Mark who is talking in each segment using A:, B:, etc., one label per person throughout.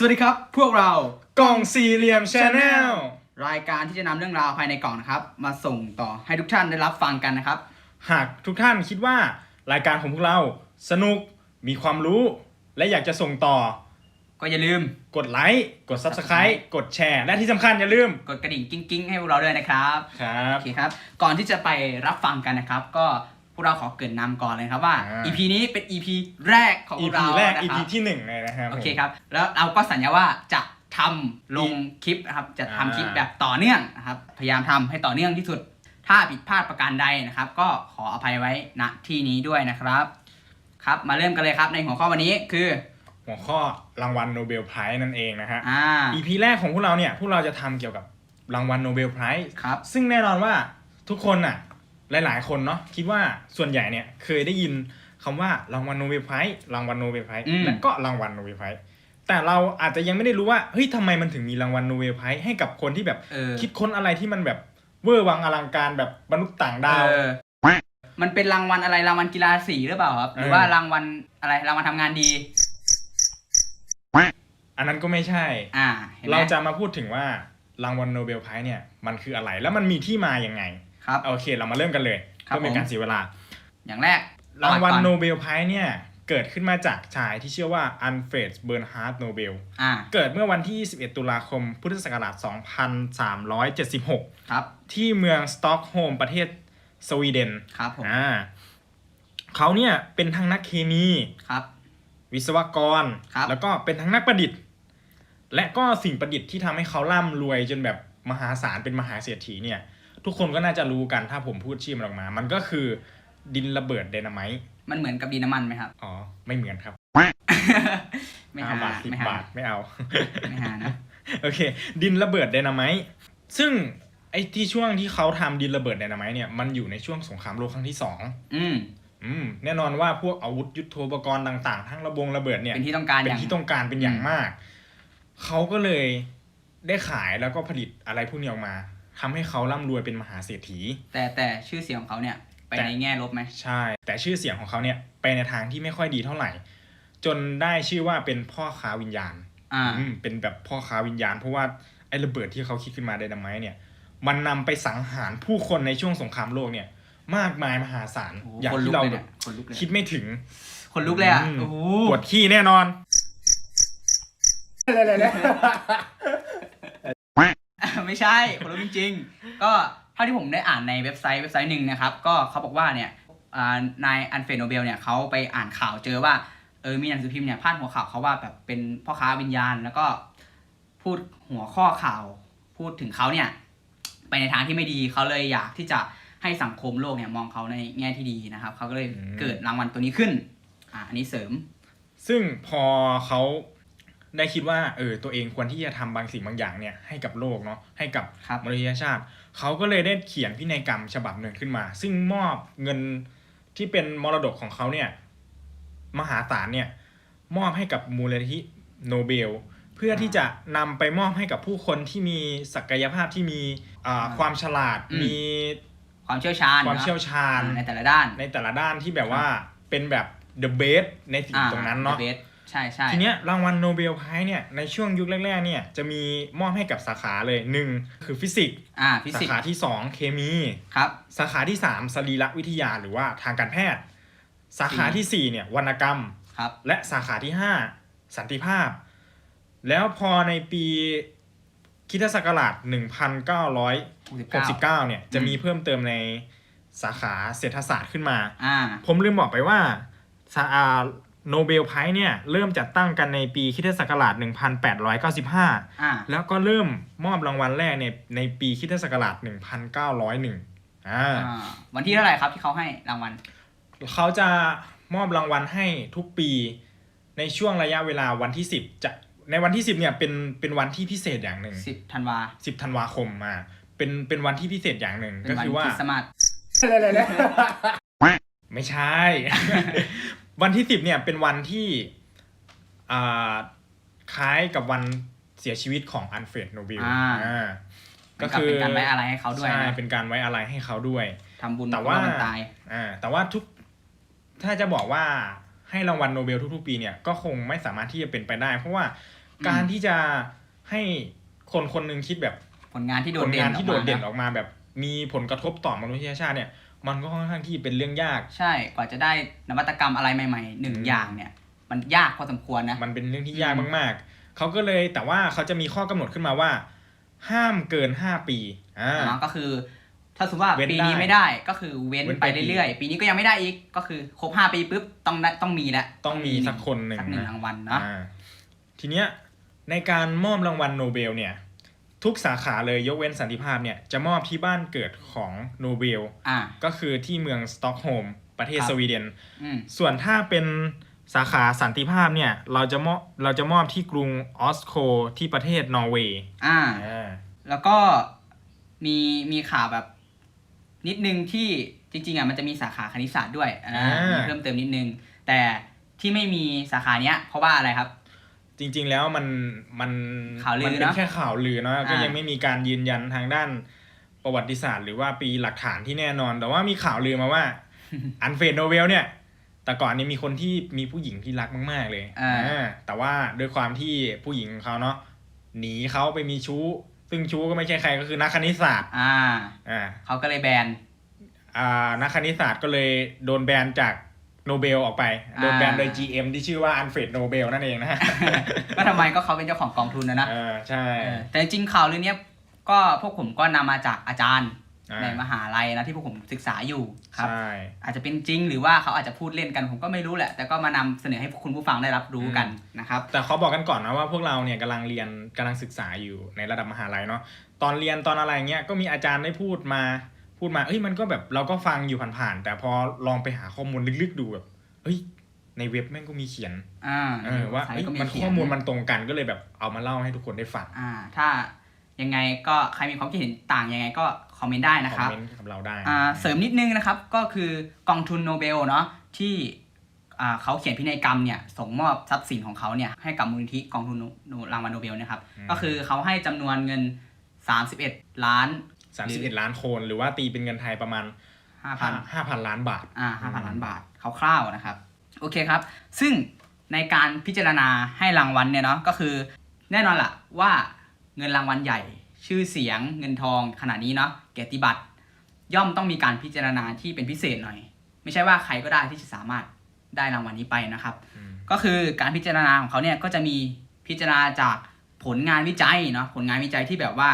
A: สวัสดีครับ พวกเรา
B: กล่องสี่เหลี่ยมชาแนล
A: รายการที่จะนำเรื่องราวภายในกล่องนะครับ มาส่งต่อให้ทุกท่านได้รับฟังกันนะครับ
B: หากทุกท่านคิดว่ารายการของพวกเราสนุกมีความรู้ และอยากจะส่งต่อ
A: ก็อย่าลืม
B: กดไลค์กด Subscribe กดแชร์ และที่สำคัญอย่าลืม
A: กดกระดิ่งกิ้งกิ้งๆให้พวกเราด้วยนะครับ
B: ครับ
A: โอเคครับ ก่อนที่จะไปรับฟังกันนะครับ ก็พ วกเราขอเกรินนำก่อนเลยครับว่า
B: อ่า
A: EP นี้เป็น EP แรกของพวก
B: EP
A: เรา
B: แรก
A: นะ
B: EP
A: ครับ
B: ที่หนึ่งเลยนะครับ
A: โอเคครับ แล้วเราก็สัญญาว่าจะทำลงคลิปนะครับ จะทำ
B: อ่า
A: คลิปแบบต่อเนื่องนะครับ พยายามทำให้ต่อเนื่องที่สุด ถ้าผิดพลาดประการใดนะครับ ก็ขออภัยไว้ณที่นี้ด้วยนะครับ ครับ มาเริ่มกันเลยครับในหัวข้อวันนี้คือ
B: หัวข้อรางวัลโนเบลไพรส์นั่นเองนะฮะ
A: อ่า
B: EP แรกของพวกเราเนี่ยพวกเราจะทำเกี่ยวกับรางวัลโนเบลไพรส์
A: ครับ
B: ซึ่งแน่นอนว่าทุกคนน่ะ หลายๆ คนเนาะคิดว่าส่วนใหญ่เนี่ยเคยได้ยินคำว่ารางวัลโนเบลไพรส์รางวัลโนเบลไพรส์
A: อืม
B: และก็รางวัลโนเบลไพรส์แต่เราอาจจะยังไม่ได้รู้ว่าเฮ้ยทำไมมันถึงมีรางวัลโนเบลไพรส์ให้กับคนที่แบบ
A: เออ
B: คิดค้นอะไรที่มันแบบเวอร์วังอลังการแบบมนุษย์ต่างดาว
A: เออมันเป็นรางวัลอะไรรางวัลกีฬาสีหรือเปล่าครับ หรือ
B: เออ
A: ว่ารางวัลอะไรรางวัลทำงานดี
B: อันนั้นก็ไม่ใช่
A: อ่าเห็นไหม
B: เราจะมาพูดถึงว่ารางวัลโนเบลไพรส์เนี่ยมันคืออะไรแล้วมันมีที่มาอย่างไง
A: ครับ
B: โอเค เรามาเริ่มกันเลย
A: ครับ
B: เพื่อเป็น
A: ผม
B: การเสียเวลา
A: อย่างแรก
B: รางวัล
A: ก่อ
B: โนเบลไพรส์เนี่ย เกิดขึ้นมาจากชายที่ชื่อว่าอันเฟรดเบิร์นฮาร์ดโนเบล
A: อ่า
B: เกิดเมื่อวันที่ 21 ตุลาคม พุทธศักราช 2376
A: ครับ
B: ที่เมืองสต็อกโฮล์มประเทศสวีเดน
A: ครับผม
B: อ่าเขาเนี่ยเป็นทั้งนักเคมี
A: ครับ
B: วิศวกร
A: ครับ
B: แล้วก็เป็นทั้งนักประดิษฐ์ และก็สิ่งประดิษฐ์ที่ทำให้เขาร่ำรวยจนแบบมหาศาลเป็นมหาเศรษฐีเนี่ย ทุกคนก็น่าจะรู้กันถ้าผมพูดชื่อมันออกมา มันก็คือดินระเบิดไดนาไมต์
A: มันเหมือนกับดินน้ำมันไหมครับ
B: อ๋อ ไม่เหมือนครับ
A: ไม่
B: ห้า
A: หา
B: บาทสิบ
A: ไม่หา
B: บาทไม่เอา
A: ไม่หานะ
B: โอเค ดินระเบิดไดนาไมต์ซึ่งไอ้ที่ช่วงที่เขาทำดินระเบิดไดนาไมต์เนี่ย มันอยู่ในช่วงสงครามโลกครั้งที่สอง
A: อืม
B: อืม แน่นอนว่าพวกอาวุธยุทโธปกรณ์ต่างๆ ทั้งระบงระเบิดเนี่ย
A: เป็นที่ต้องการอ
B: เป็น
A: ย่าง
B: ที่ต้องการเป็นอย่างมาก เขาก็เลยได้ขายแล้วก็ผลิตอะไรพวกนี้ออกมา ทำให้เขาร่ำรวยเป็นมหาเศรษฐี
A: แต่แต่ชื่อเสียงของเขาเนี่ยไป
B: แต่
A: ในแง่ลบไหม
B: ใช่ แต่ชื่อเสียงของเขาเนี่ยไปในทางที่ไม่ค่อยดีเท่าไหร่ จนได้ชื่อว่าเป็นพ่อค้าวิญญาณ
A: อ่า
B: อืมเป็นแบบพ่อค้าวิญญาณ เพราะว่าไอ้ระเบิดที่เขาคิดขึ้นมาไดนาไมต์เนี่ย มันนำไปสังหารผู้คนในช่วงสงครามโลกเนี่ย มากมายมหาศาล
A: โอ้โห
B: อย่าง
A: คนลุ
B: ที่
A: ก
B: เรา
A: เลย
B: แบ
A: เนี่ย
B: บ
A: คนลุกเลย
B: คิดไม่ถึง
A: คนลุกเลยอะ
B: อืม
A: โอ้โห
B: ปวดขี้แน่นอน
A: ไม่ใช่คนลุกจริงๆ ก็เท่าที่ผมได้อ่านในเว็บไซต์เว็บไซต์หนึ่งนะครับ ก็เขาบอกว่าเนี่ยนายอันเฟโนเบลเนี่ยเขาไปอ่านข่าวเจอว่าเออมีหนังสือพิมพ์เนี่ยพาดหัวข่าวเขาว่าแบบเป็นพ่อค้าวิญญาณ แล้วก็พูดหัวข้อข่าวพูดถึงเขาเนี่ยไปในทางที่ไม่ดีเขาเลยอยากที่จะให้สังคมโลกเนี่ยมองเขาในแง่ที่ดีนะครับเขาก็เลยเกิดรางวัลตัวนี้ขึ้นอ่าอันนี้เสริม
B: ซึ่งพอเขา ได้คิดว่าเออตัวเองควรที่จะทำบางสิ่งบางอย่างเนี่ยให้กับโลกเนาะให้กับ
A: ครับ
B: มนุษยชาติ เขาก็เลยได้เขียนพินัยกรรมฉบับหนึ่งขึ้นมา ซึ่งมอบเงินที่เป็นมรดกของเขาเนี่ยมหาศาลเนี่ยมอบให้กับมูลนิธิโนเบล เพื่อที่จะนำไปมอบให้กับผู้คนที่มีศักยภาพที่มีอ่าความฉลาด
A: อืม
B: มี
A: ความเชี่ยวชาญ
B: ความ
A: นะ
B: เชี่ยวชาญ
A: ในแต่ละด้าน
B: ในแต่ละด้านที่แบบว่าเป็นแบบ the best ในสิ่งตรงนั้นเนาะ
A: เบส ใช่ใช่
B: ทีเนี้ยรางวัลโนเบลไพรส์เนี่ยในช่วงยุคแรกๆเนี่ยจะมีมอบให้กับสาขาเลยหนึ่งคือฟิสิกส์
A: อ่าฟิ
B: สา
A: สิกส์
B: ขาที่ 2 เคมี
A: ครับ
B: สาขาที่ 3 สรีรวิทยาหรือว่าทางการแพทย์ สาขาที่4เนี่ยวรรณกรรม
A: ครับ
B: และสาขาที่ 5 สันติภาพ แล้วพอในปีคริดศักราช1969เนี่ยจะมีเพิ่มเติมในสาขาเศรษฐศาสตร์ขึ้นมา
A: อ่า
B: ผมลืมบอกไปว่าสาอ่า โนเบลไพรส์เนี่ยเริ่มจัดตั้งกันในปีคริสตศักราช 1895
A: อ่า
B: แล้วก็เริ่มมอบรางวัลแรกในในปีคริสตศักราช 1901 อ่า
A: อ่าวันที่เท่าไหร่ครับที่เขาให้รางวัล
B: เขาจะมอบรางวัลให้ทุกปีในช่วงระยะเวลาวันที่ 10 จะในวันที่ 10เนี่ยเป็นเป็นวันที่พิเศษอย่างหนึ่ง
A: 10ธันวา
B: 10ธันวาคมมาเป็นเป็นวันที่พิเศษอย่างหนึ่ง
A: เป็น
B: ก็
A: วัน
B: คือว่า
A: คริสต์มาส
B: ไม่ใช่ วันที่สิบเนี่ยเป็นวันที่อ่าคล้ายกับวันเสียชีวิตของอันเฟรดโนบิล
A: อ่า
B: อ่า
A: ก็คือเป็นการไว้อะไรให้เขาด้วย
B: ใช่
A: นะ
B: เป็นการไว้อะไรให้เขาด้วย
A: ทำบุญ
B: แต่ว่า
A: เพระนตาย
B: อ่าแต่ว่าทุก ถ้าจะบอกว่าให้รางวัลโนเบลทุกๆปีเนี่ยก็คงไม่สามารถที่จะเป็นไปได้ เพราะว่าการที่จะให้คนคนหนึ่งคิดแบบ
A: ผลงานที่โด
B: ผ
A: ด
B: ล
A: เด่น
B: งานที่โดดเด่น
A: อ
B: อ
A: อกมา
B: อกมาแบบมีผลกระทบต่อมนุษยชาติเนี่ย มันก็ค่อนข้างที่เป็นเรื่องยาก
A: ใช่กว่าจะได้นวัตกรรมอะไรใหม่ๆหนึ่ง
B: อืม
A: อย่างเนี่ย มันยากพอสมควรนะ
B: มันเป็นเรื่องที่ยาก
A: อืม
B: มากๆ เขาก็เลยแต่ว่าเขาจะมีข้อกำหนดขึ้นมาว่า ห้ามเกินห้าปีอ่า
A: เนาะก็คือ ถ้าสมมติว่า
B: เว้น
A: ปีนี้
B: ได้
A: ไม่ได้ก็คือเว้น
B: เว้น
A: ไป
B: ไป
A: เรื่อยๆ ปีนี้ก็ยังไม่ได้อีกก็คือครบห้าปีปุ๊บต้องได้ต้องมีแล้ว
B: ต้องมีสักคนหนึ่ง
A: สักหนึ่ง
B: นะ
A: รางวัลเนาะ
B: อ่าทีเนี้ยในการมอบรางวัลโนเบลเนี่ย ทุกสาขาเลยยกเว้นสันติภาพเนี่ยจะมอบที่บ้านเกิดของโนเบล
A: อ่า
B: ก็คือที่เมืองสต็อกโฮล์มประเทศ
A: ครับ
B: สวีเดน
A: อืม
B: ส่วนถ้าเป็นสาขาสันติภาพเนี่ยเราจะมอบเราจะมอบที่กรุงออสโคที่ประเทศนอร์เวย์
A: อ่า
B: อ่า
A: แล้วก็มีมีข่าวแบบ นิดนึงที่จริง ๆอะมันจะมีสาขาคณิตศาสตร์ด้วยนะมีเพิ่มเติมนิดนึง แต่ที่ไม่มีสาขาเนี้ย เพราะว่าอะไรครับ
B: จริง ๆ แล้วมันมัน
A: ข่าวลือ
B: มัเป็น
A: เนอะ
B: แค่ข่าวลือเนาะก็
A: อ่ายั
B: ยังไม่มีการยืนยันทางด้านประวัติศาสตร์ หรือว่าปีหลักฐานที่แน่นอน แต่ว่ามีข่าวลือมาว่า อันเฟรดโนเวลเนี่ย แต่ก่อนนี้มีคนที่มีผู้หญิงที่รักมาก ๆ เลย
A: อ่า
B: อ่าแต่ว่าด้วยความที่ผู้หญิงของเขาเนาะหนีเขาไปมีชู้ ซึ่งชู้ก็ไม่ใช่ใครก็คือนักคณิตศาสตร์
A: อ่า
B: อ่า
A: เขาก็เลยแบน
B: อ่านักคณิตศาสตร์ก็เลยโดนแบนจาก โนเบลออกไป โดนแบนโดย GM ที่ชื่อว่าอันเฟรดโนเบลนั่นเองนะฮะ
A: ก็ทำไมก็เขาเป็นเจ้าของกองทุนนะนะ
B: เออใช่
A: เออแต่จริงๆข่าวเรื่องเนี้ยก็พวกผมก็นำมาจากอาจารย์
B: อ่า
A: ในมหาลัยนะที่พวกผมศึกษาอยู่ครับ
B: ใช่
A: อาจจะเป็นจริงหรือว่าเขาอาจจะพูดเล่นกันผมก็ไม่รู้แหละ แต่ก็มานำเสนอให้คุณผู้ฟังได้รับรู้กันนะครับ
B: แต่เขาบอกกันก่อนนะว่าพวกเราเนี่ยกำลังเรียนกำลังศึกษาอยู่ในระดับมหาลัยเนาะตอนเรียนตอนอะไรเงี้ยก็มีอาจารย์ได้พูดมา พูดมาเอ้ยมันก็แบบเราก็ฟังอยู่ผ่านๆแต่พอลองไปหาข้อมูลลึกๆดูแบบเฮ้ย ในเว็บแม่งก็มีเขียน
A: อ่า
B: เออว่า
A: ใช้
B: เอ้ย
A: ก็
B: มัน
A: เขีย
B: ข้อมูลมันตรงกันก็เลยแบบเอามาเล่าให้ทุกคนได้ฟัง
A: อ่า ถ้ายังไงก็ใครมีความคิดเห็นต่างยังไงก็คอมเมนต์ได้นะ
B: ค
A: ค
B: อ
A: รั
B: ม
A: บ
B: เมนต์กับเราได้
A: อ่าเสริมนิดนึงนะครับก็คือกองทุนโนเบลเนาะที่อ่าเขาเขียนพินัยกรรมเนี่ยส่งมอบทรัพย์สินของเขาเนี่ยให้กับมูลนิธิกองทุนโนรางวัลโนเบลนะครับ ก็คือเขาให้จำนวนเงิน 31 ล้าน
B: สามสิบเอ็ดล้านคนหรือว่าตีเป็นเงินไทยประมาณ
A: 5,000
B: ห้าพันล้านบาท
A: อ่าห้าพันล้านบาทคร่าวๆนะครับ โอเคครับ ซึ่งในการพิจารณาให้รางวัลเนี่ยเนาะก็คือ แน่นอนละว่าเงินรางวัลใหญ่ ชื่อเสียงเงินทองขนาดนี้เนาะเกียรติบัตรย่อมต้องมีการพิจารณาที่เป็นพิเศษหน่อย ไม่ใช่ว่าใครก็ได้ที่จะสามารถได้รางวัลนี้ไปนะครับ
B: อืม
A: ก็คือการพิจารณาของเขาเนี่ยก็จะมีพิจารณาจากผลงานวิจัยเนาะผลงานวิจัยที่แบบว่า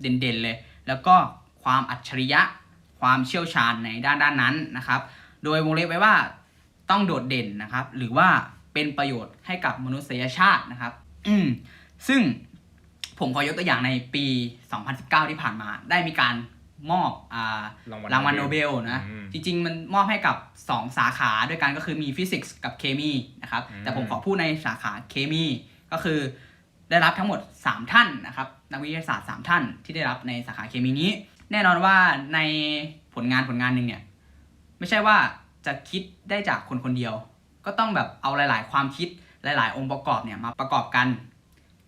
A: เด่นๆเลย แล้วก็ความอัจฉริยะ ความเชี่ยวชาญในด้านด้านนั้นนะครับ โดยวงเล็บไว้ว่าต้องโดดเด่นนะครับ หรือว่าเป็นประโยชน์ให้กับมนุษยชาตินะครับ อืมซึ่งผมขอยกตัวอย่างในปี 2019 ที่ผ่านมา ได้มีการมอบอ่า
B: รางวัล
A: รางวัลโนเบลนะ
B: อืม
A: จริง ๆ มันมอบให้กับ 2 สาขาด้วยกันก็คือมีฟิสิกส์กับเคมีนะครับ
B: อืม
A: แต่ผมขอพูดในสาขาเคมีก็คือ ได้รับทั้งหมด 3 ท่านนะครับนักวิทยาศาสตร์ 3 ท่านที่ได้รับในสาขาเคมีนี้ แน่นอนว่าในผลงานผลงานหนึ่งเนี่ยไม่ใช่ว่าจะคิดได้จากคนคนเดียว ก็ต้องแบบเอาหลาย ๆ ความคิดหลาย ๆ องค์ประกอบเนี่ยมาประกอบกัน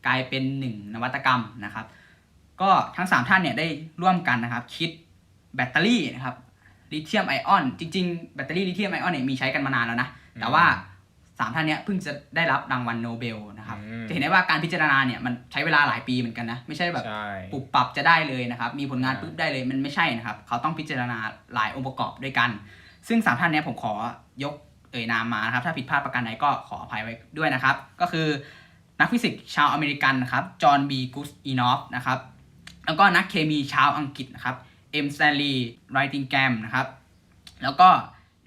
A: กลายเป็นหนึ่งนวัตกรรมนะครับ ก็ทั้ง 3 ท่านเนี่ยได้ร่วมกันนะครับ คิดแบตเตอรี่นะครับลิเธียมไอออน จริง ๆ แบตเตอรี่ลิเธียมไอออนเนี่ยมีใช้กันมานานแล้วนะแต่ว่า 3ท่านเนี้ยเพิ่งจะได้รับรางวัลโนเบลนะครับ
B: อืม
A: จะเห็นได้ว่าการพิจารณาเนี่ยมันใช้เวลาหลายปีเหมือนกันนะ ไม่ใช่แบบ
B: ใช่
A: ปรับปรับจะได้เลยนะครับ มีผลงาน
B: อ่า
A: ปุ๊บได้เลยมันไม่ใช่นะครับ เขาต้องพิจารณาหลายองค์ประกอบด้วยกัน ซึ่งสามท่านเนี้ยผมขอยกเอ่ยนามมานะครับ ถ้าผิดพลาดประการใดก็ขออภัยไว้ด้วยนะครับ ก็คือนักฟิสิกส์ชาวอเมริกันนะครับจอห์นบีกุสอีนอฟนะครับ แล้วก็นักเคมีชาวอังกฤษนะครับเอ็มสแตนลีย์ไรติงแกมนะครับ แล้วก็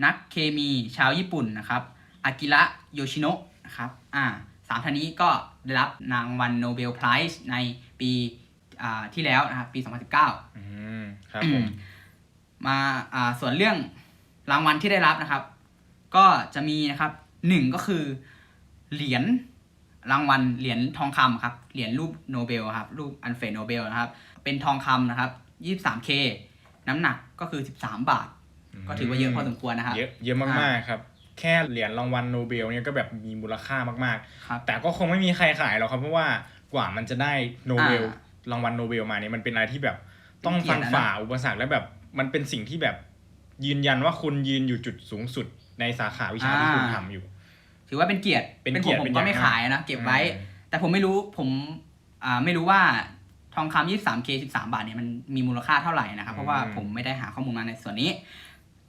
A: นักเคมีชาวญี่ปุ่นนะครับ อากิระโยชิโนะนะครับอ่าสามท่านนี้ก็ได้รับรางวัลโนเบลไพรส์ในปีอ่าที่แล้วนะครับปี 2019
B: อืมครับผม
A: มาอ่าส่วนเรื่องรางวัลที่ได้รับนะครับ ก็จะมีนะครับหนึ่งก็คือเหรียญรางวัลเหรียญทองคำครับเหรียญรูปโนเบลครับรูปอันเฟรดโนเบลนะครับ เป็นทองคำนะครับ 23K น้ำหนักก็คือ 13 บาท ก็ถือว่าเยอะพอสมควรนะครับ
B: เยอะเยอะมากๆครับ แค่เหรียญรางวัลโนเบลเนี่ยก็แบบมีมูลค่ามาก
A: ครับ
B: ๆแต่ก็คงไม่มีใครขายหรอกครับเพราะว่ากว่ามันจะได้โนเบล
A: อ่
B: รางวัลโนเบลมาเนี่ยมันเป็นอะไรที่แบบต้อง
A: เป็นเกีย
B: ฟั
A: ร
B: น
A: ตินะ
B: ฝ่าอุปสรรคและแบบมันเป็นสิ่งที่แบบยืนยันว่าคุณยืนอยู่จุดสูงสุดในสาขาวิชาที่คุณทำอยู่
A: ถือว่าเป็นเกียรติ
B: เป็น
A: เป็น
B: เกี
A: ผ
B: ยร
A: ม
B: ติ
A: ผม
B: เป็น
A: ก็
B: อย่าง
A: ไม่
B: มาก
A: ขายนะเก็บไว้ แต่ผมไม่รู้ผมอ่าไม่รู้ว่าทองคำ 23K 13บาทเนี่ยมันมีมูลค่าเท่าไหร่นะครับเพราะว่า
B: อืม
A: ผมไม่ได้หาข้อมูลมาในส่วนนี้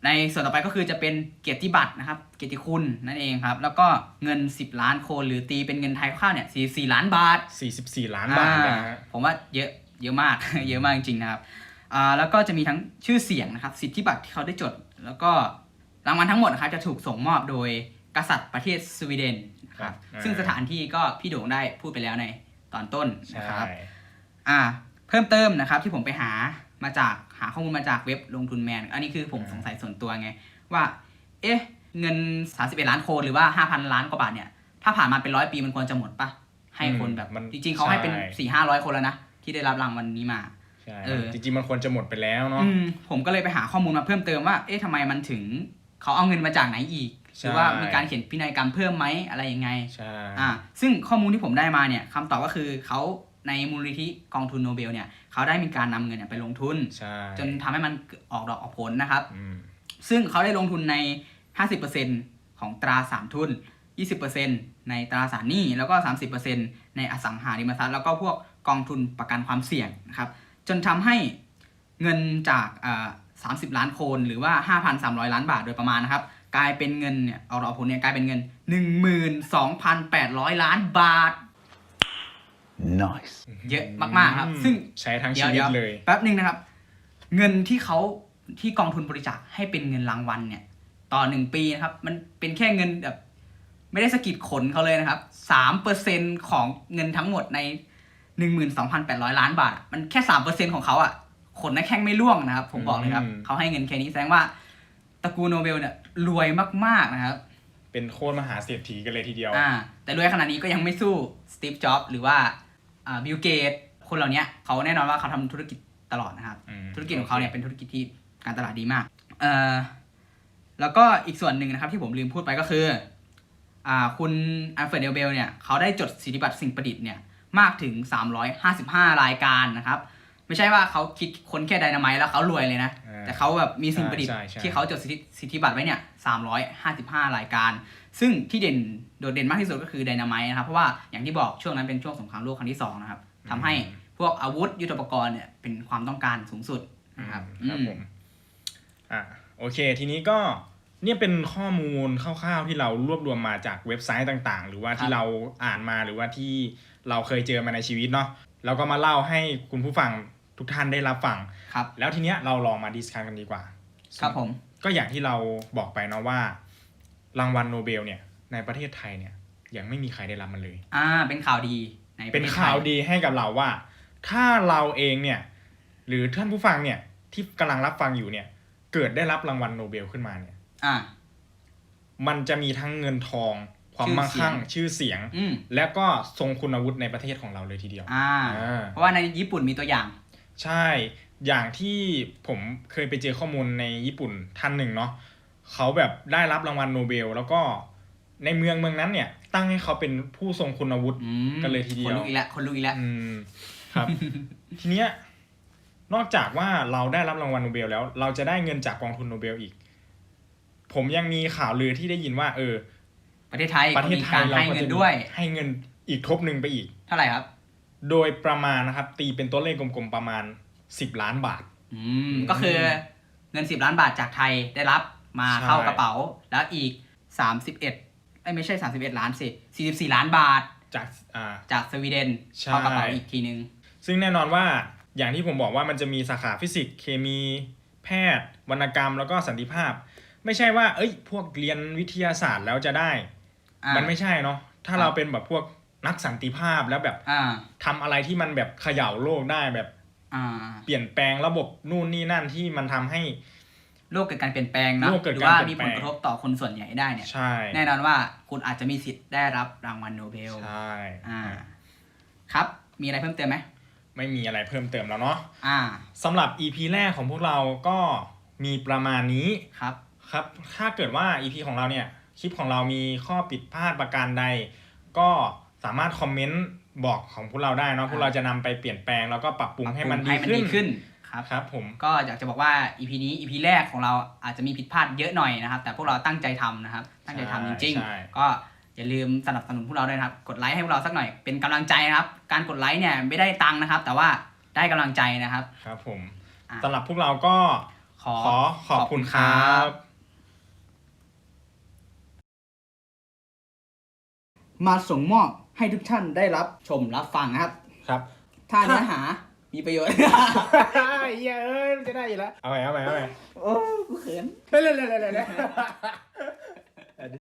A: ในส่วนต่อไปก็คือจะเป็นเกียรติบัตรนะครับ เกียรติคุณนั่นเองครับ แล้วก็เงิน 10 ล้านโคนหรือตีเป็นเงินไทยคร่าวๆเนี่ย44ล้านบาท
B: 44 ล้านบาทเลยนะฮะ
A: ผมว่าเยอะเยอะมาก เยอะมากจริงๆนะครับอ่าแล้วก็จะมีทั้งชื่อเสียงนะครับ สิทธิบัตรที่เขาได้จด แล้วก็รางวัลทั้งหมดนะครับจะถูกส่งมอบโดยกษัตริย์ประเทศสวีเดนนะครับ
B: อ่า
A: ซึ่งสถานที่ก็พี่โด่งได้พูดไปแล้วในตอนต้น
B: ใช่
A: นะครับ อ่าเพิ่มเติมนะครับที่ผมไปหามาจากหาข้อมูลมาจากเว็บลงทุนแมน อันนี้คือผมสงสัยส่วนตัวไง ว่า เอ๊ะ เงิน 31 ล้านโคนหรือว่า 5,000 ล้านกว่าบาทเนี่ย ถ้าผ่านมาเป็นร้อยปีมันควรจะหมดปะให้คนแบบ
B: มัน
A: จริงๆเขาให้เป็น
B: ใช่
A: สี่ห้าร้อยคนแล้วนะที่ได้รับรางวัลนี้มา
B: ใช่
A: เออ
B: จริงๆมันควรจะหมดไปแล้วเนาะ
A: อืมผมก็เลยไปหาข้อมูลมาเพิ่มเติมว่า เอ๊ะทำไมมันถึงเขาเอาเงินมาจากไหนอีกหรือว่ามีการเขียนพินัยกรรมเพิ่มไหมอะไรยังไง
B: ใช่
A: อ่าซึ่งข้อมูลที่ผมได้มาเนี่ยคำตอบก็คือเขา ในมูลนิธิกองทุนโนเบลเนี่ยเขาได้มีการนำเงินเนี่ยไปลงทุน
B: ใช่
A: จนทำให้มันออกดอกออกผลนะครับ
B: อืม
A: ซึ่งเขาได้ลงทุนใน 50%ของตราสารทุน 20%ในตราสารหนี้แล้วก็ 30%ในอสังหาริมทรัพย์แล้วก็พวกกองทุนประกันความเสี่ยงนะครับ จนทำให้เงินจากอ่า30 ล้านโคนหรือว่า 5,300 ล้านบาทโดยประมาณนะครับกลายเป็นเงินเนี่ยเอาดอกผลเนี่ยกลายเป็นเงิน 12,800 ล้านบาท
C: Nice.
A: เยอะมากๆครับ ซึ่ง
B: ใช้ทั้ง
A: เดี๋
B: ชี
A: ยว
B: วิต
A: เดี๋ยว
B: เลย
A: แป๊บหนึ่งนะครับ เงินที่เขาที่กองทุนบริจาคให้เป็นเงินรางวัลเนี่ย ต่อหนึ่งปีนะครับ มันเป็นแค่เงินแบบไม่ได้สะกิดขนเขาเลยนะครับสามเปอร์เซ็นของเงินทั้งหมดในหนึ่งหมื่นสองพันแปดร้อยล้านบาทอะมันแค่สามเปอร์เซ็นของเขาอะขนนักแข้งไม่ร่วงนะครับ ผมบอกเลยครับ
B: อืม
A: เขาให้เงินแค่นี้แสดงว่าตระกูลโนเบลเนี่ยรวยมากๆนะครับ
B: เป็นโคตรมหาเศรษฐีกันเลยทีเดียว
A: อ่า แต่ด้วยขนาดนี้ก็ยังไม่สู้สตีฟ จ็อบหรือว่าอ่า บิลเกตคนเหล่านี้เขาแน่นอนว่าเขาทำธุรกิจตลอดนะครับ
B: อืม
A: ธุรกิจของเขาเนี่ยเป็นธุรกิจที่การตลาดดีมากเอ่อแล้วก็อีกส่วนหนึ่งนะครับที่ผมลืมพูดไปก็คืออ่าคุณอัลเฟรดเดลเบลเนี่ยเขาได้จดสิทธิบัตรสิ่งประดิษฐ์เนี่ยมากถึง 355 รายการนะครับ ไม่ใช่ว่าเขาคิดคนแค่ไดนาไมต์แล้วเขารวยเลยนะ
B: อ่า
A: แต่เขาแบบมีสิ่งประดิษฐ์
B: ใช่ใช่
A: ที่เขาจดสิทธิสิทธิบัตรไว้เนี่ย 355 รายการ ซึ่งที่เด่นโดดเด่นมากที่สุดก็คือไดนาไมต์นะครับ เพราะว่าอย่างที่บอกช่วงนั้นเป็นช่วงสงครามโลกครั้งที่สองนะครับทำให้พวกอาวุธยุทโธปกรณ์เนี่ยเป็นความต้องการสูงสุดนะครับ
B: ครับ
A: อืม
B: ผมอะโอเค ทีนี้ก็เนี่ยเป็นข้อมูลคร่าวๆที่เรารวบรวมมาจากเว็บไซต์ต่างๆ หรือว่าที่เราอ่านมาหรือว่าที่เราเคยเจอมาในชีวิตเนาะ เราก็มาเล่าให้คุณผู้ฟังทุกท่านได้รับฟัง
A: ครับ
B: แล้วทีเนี้ยเราลองมาดิสคัสกันดีกว่า
A: ครับผม
B: ก็อย่างที่เราบอกไปเนาะว่า รางวัลโนเบลเนี่ยในประเทศไทยเนี่ยยังไม่มีใครได้รับมันเลย
A: อ่า เป็นข่าวดีในระ
B: เป็น
A: ทศไทย
B: ข่าวดีให้กับเราว่า ถ้าเราเองเนี่ย หรือท่านผู้ฟังเนี่ยที่กำลังรับฟังอยู่เนี่ย เกิดได้รับรางวัลโนเบลขึ้นมาเนี่ย
A: อ่า
B: มันจะมีทั้งเงินทอง ความ
A: ชื่อ
B: มั่งคั่ง
A: เสียง
B: ชื่อเสียง
A: อืม
B: และก็ทรงคุณวุฒิในประเทศของเราเลยทีเดียว
A: อ่า
B: อ่า
A: เพราะว่าในญี่ปุ่นมีตัวอย่าง
B: ใช่ อย่างที่ผมเคยไปเจอข้อมูลในญี่ปุ่นท่านหนึ่งเนาะเขาแบบได้รับรางวัลโนเบล แล้วก็ในเมืองเมืองนั้นเนี่ย ตั้งให้เขาเป็นผู้ทรงคุณวุฒิ
A: อืม
B: กันเลยทีเดียว
A: คนลุกอีกแล้วคนลุกอีกแล้ว
B: อืมครับ ทีเนี้ยนอกจากว่าเราได้รับรางวัลโนเบลแล้ว เราจะได้เงินจากกองทุนโนเบลอีก ผมยังมีข่าวลือที่ได้ยินว่า เออ
A: ประเทศไทย
B: ประเทศ
A: มี
B: ไท
A: กายร
B: เรา
A: ให้
B: ก็
A: เงิ
B: จะ
A: นด้วย
B: ให้เงินอีกทบหนึ่งไปอีก
A: เท่าไหร่ครับ
B: โดยประมาณนะครับ ตีเป็นตัวเลขกลมๆประมาณสิบล้านบาท
A: อืมก็คือเงิน10ล้านบาทจากไทยได้รับมา
B: ใช่
A: เข้ากระเป๋า แล้วอีก31เอ้ยไม่ใช่31ล้านสิ44ล้านบาท
B: จากอ่า
A: จากสวีเดน
B: ใช่
A: เข้ากระเป๋าอีกทีนึง
B: ซึ่งแน่นอนว่าอย่างที่ผมบอกว่ามันจะมีสาขาฟิสิกส์เคมี แพทย์ วรรณกรรมแล้วก็สันติภาพ ไม่ใช่ว่า เอ้ย พวกเรียนวิทยาศาสตร์แล้วจะได้
A: อ่า
B: มันไม่ใช่เนาะถ้า
A: ครับ
B: เราเป็นแบบพวกนักสันติภาพแล้วแบบ
A: อ่า
B: ทำอะไรที่มันแบบเขย่าโลกได้แบบ
A: อ่า
B: เปลี่ยนแปลงระบบนู่นนี่นั่นที่มันทำให้
A: โลกเกิดการเปลี่ยนแปลงนะ
B: โลกเกิด
A: หรือ
B: การ
A: ว่า
B: เปลี่
A: มี
B: ยน
A: ผ
B: แปล
A: ล
B: ง
A: กระทบต่อคนส่วนใหญ่ได้เนี่ย
B: ใช่
A: แน่นอนว่าคุณอาจจะมีสิทธิ์ได้รับรางวัลโนเบล
B: ใช่
A: อ่า ครับ มีอะไรเพิ่มเติมไหม
B: ไม่มีอะไรเพิ่มเติมแล้วเนาะ
A: อ่า
B: สำหรับ EP แรกของพวกเราก็มีประมาณนี้
A: ครับ
B: ครับ ถ้าเกิดว่า EP ของเราเนี่ย คลิปของเรามีข้อผิดพลาดประการใด ก็สามารถคอมเมนต์บอกของพวกเราได้เนาะพวกเราจะนำไปเปลี่ยนแปลงแล้วก็ปรับปรุงให้มันดี
A: ให้มัน
B: ขึ้
A: ดี
B: น
A: ขึ้นครับ
B: ครับผม
A: ก็อยากจะบอกว่า EP นี้ EP แรกของเราอาจจะมีผิดพลาดเยอะหน่อยนะครับ แต่พวกเราตั้งใจทำนะครับ ตั้งใจทำจริง
B: ใช่
A: ๆก็อย่าลืมสนับสนุนพวกเราด้วยนะครับ กดไลค์ให้พวกเราสักหน่อยเป็นกำลังใจนะครับ การกดไลค์เนี่ยไม่ได้ตังค์นะครับ แต่ว่าได้กำลังใจนะครับ
B: ครับผม
A: อะ
B: สำหรับพวกเราก็
A: ขอ
B: ขอขอบคุณครับ
A: มาส่งมอบให้ทุกท่านได้รับชมรับฟังนะครับ
B: ครับ
A: ถ้าเนื้อหามีประโยชน์
B: เย้ยมันจะได้อยู่แล้ว เอาใหม่เอาใหม่เอาใหม่
A: โอ้กูเขิน
B: เร็วเร็วเร็วเร็ว